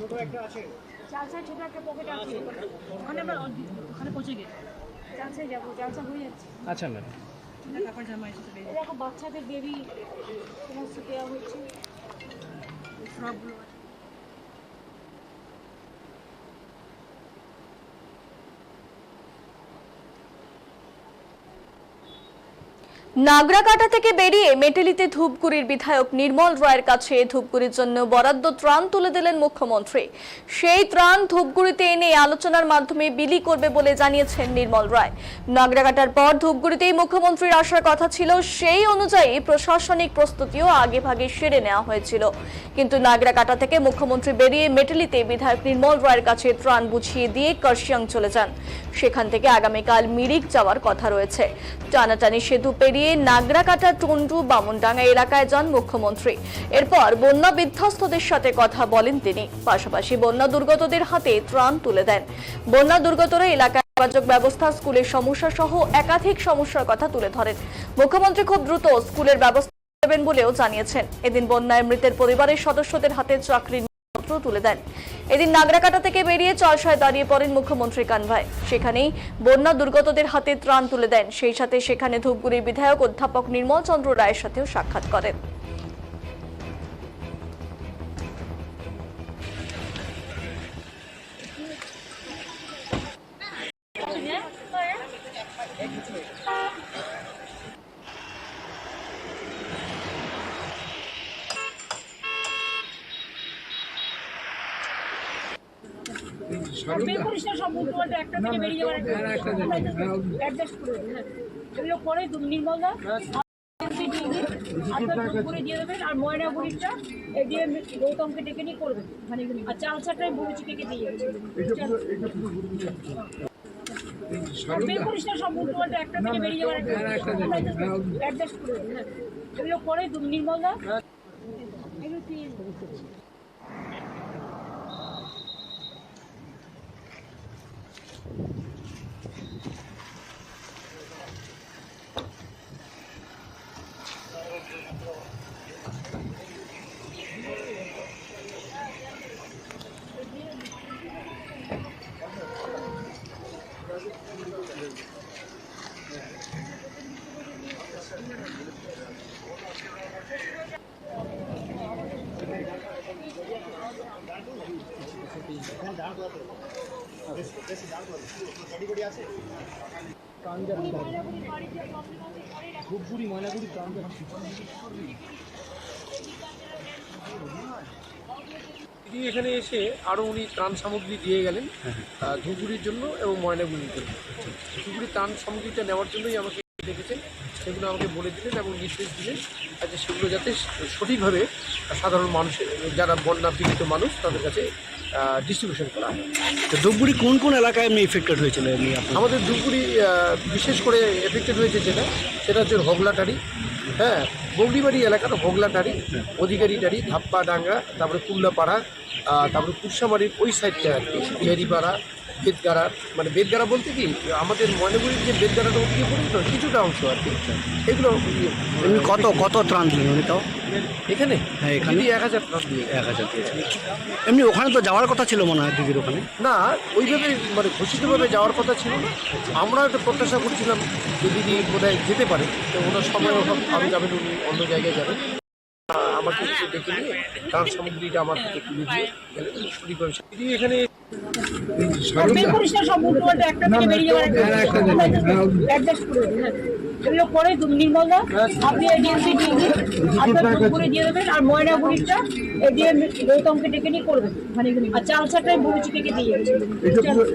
চাল চাল ছোট একটা পকেট আছে। ওখানে আমরা ওখানে পৌঁছে গেছি চাল চাল যাব চাল হয়ে যাচ্ছে। আচ্ছা ম্যাডাম। দেখো বাচ্চাদের বেবি সমস্ত দেওয়া হয়েছে ফ্রকগুলো নাগরাকাটা থেকে বেরিয়ে মেটেলিতে ধূপগুড়ির বিধায়ক নির্মল রায়ের কাছে ধূপগুড়ির জন্য বরাদ্দ ত্রাণ তুলে দিলেন মুখ্যমন্ত্রী। সেই ত্রাণ ধূপগুড়িতে এনে আলোচনার মাধ্যমে বিলি করবে বলে জানিয়েছেন নির্মল রায়। নাগরাকাটার পর ধূপগুড়িতেই মুখ্যমন্ত্রীর আসার কথা ছিল, সেই অনুযায়ী প্রশাসনিক প্রস্তুতিও আগেভাগে সেরে নেওয়া হয়েছিল। কিন্তু নাগরাকাটা থেকে মুখ্যমন্ত্রী বেরিয়ে মেটেলিতে বিধায়ক নির্মল রায়ের কাছে ত্রাণ বুঝিয়ে দিয়ে কার্শিয়াং চলে যান। সেখান থেকে আগামীকাল মিরিক যাওয়ার কথা রয়েছে। টানাটানি সেতু পেরিয়ে নাগরাকাটা, টন্ডু, বামনডাঙ্গা এলাকায় যান মুখ্যমন্ত্রী। এরপর বন্যা বিধ্বস্তদের সাথে কথা বলেন তিনি। পাশাপাশি বন্যা দুর্গতদের হাতে ত্রাণ তুলে দেন। বন্যা দুর্গতরা এলাকায় যোগাযোগ ব্যবস্থা, স্কুলের সমস্যা সহ একাধিক সমস্যার কথা তুলে ধরেন। মুখ্যমন্ত্রী খুব দ্রুত স্কুলের ব্যবস্থা দেবেন বলেও জানিয়েছেন। এদিন বন্যায় মৃতের পরিবারের সদস্যদের হাতে চাকরির পত্র তুলে দেন। এদিন নাগরাকাটা থেকে বেরিয়ে চলসায় দাঁড়িয়ে পড়েন মুখ্যমন্ত্রী কানভাই। সেখানেই বন্যা দুর্গতদের হাতে ত্রাণ তুলে দেন। সেই সাথে সেখানে ধূপগুড়ির বিধায়ক অধ্যাপক নির্মল চন্দ্র রায়ের সাথেও সাক্ষাৎ করেন। আর বের সব পাল্টা একটা থেকে বেরিয়ে যাওয়ার অ্যাডজাস্ট করে হ্যাঁ। এগুলো তুমি করে দিয়ে দেবেন আর ময়না বুড়িটা এই দিয়ে গৌতমকে ডেকে নিয়ে করবেন মানে আর চাল ছাটাই বুড়িচি থেকে দিয়ে সব উল্টো একটা থেকে বেরিয়ে যাওয়ার অ্যাডজাস্ট করে হ্যাঁ। এগুলো ধূপগুড়ি ময়নাগুড়ি তিনি এখানে এসে আরও উনি ত্রাণ সামগ্রী দিয়ে গেলেন আহ, ধুপগুড়ির জন্য এবং ময়নাগুড়ির জন্য। ধুপগুড়ির ত্রাণ সামগ্রীটা নেওয়ার জন্যই আমাকে ডেকেছেন সেগুলো আমাকে বলে দিলেন এবং নির্দেশ দিলেন যে সেগুলো যাতে সঠিকভাবে সাধারণ মানুষের যারা বন্যা পীড়িত মানুষ তাদের কাছে ডিস্ট্রিবিউশন করা হয়। তো ধূপগুড়ি কোন কোন এলাকায় এমনি এফেক্টেড হয়েছিল এমনি আমাদের ধূপগুড়ি বিশেষ করে এফেক্টেড হয়েছে যেটা সেটা হচ্ছে হোগলাটারি। হ্যাঁ বগলিবাড়ি এলাকার হোগলাটারি অধিকারীটারি ধাপ্পা ডাঙ্গা তারপরে কুল্লাপাড়া তারপরে কুরসামারির ওই সাইডটা আর কি জেরিপাড়া বেদগাড়া মানে বেদগাড়া বলতে কি আমাদের ময়নাগুড়ির যে বেদগাড়াটা ওদিকে পড়ে তো কিছুটা অংশ আর কি। এগুলো কত কত ত্রাণ দিলেন উনি তাও? এখানে? হ্যাঁ, এখানে? এক হাজার টাকা দিয়ে। এক হাজার দিয়েছেন এমনি ওখানে তো যাওয়ার কথা ছিল মনে হয় দিদির ওখানে? না ওইভাবে মানে ঘোষিতভাবে যাওয়ার কথা ছিল না। আমরা একটা প্রত্যাশা করছিলাম যে দিদি বোধহয় যেতে পারে। তো ওনার সময় অভাব আমি যাবেন উনি অন্য জায়গায় যাবেন। আমাকে একটু ডেকে নিয়ে তার সামগ্রীটা আমার হাতে তুলে দিয়ে গেলেন। সঠিকভাবে দিদি এখানে থেকে করে আপনি এজেন্সি দিয়ে দিন আপনার করে দিয়ে দেবেন আর ময়না বুড়িটা দিয়ে গৌতমকে ডেকে নিয়ে করবেন। মানে আর চাল ছাটাই বুড়িচি থেকে দিয়ে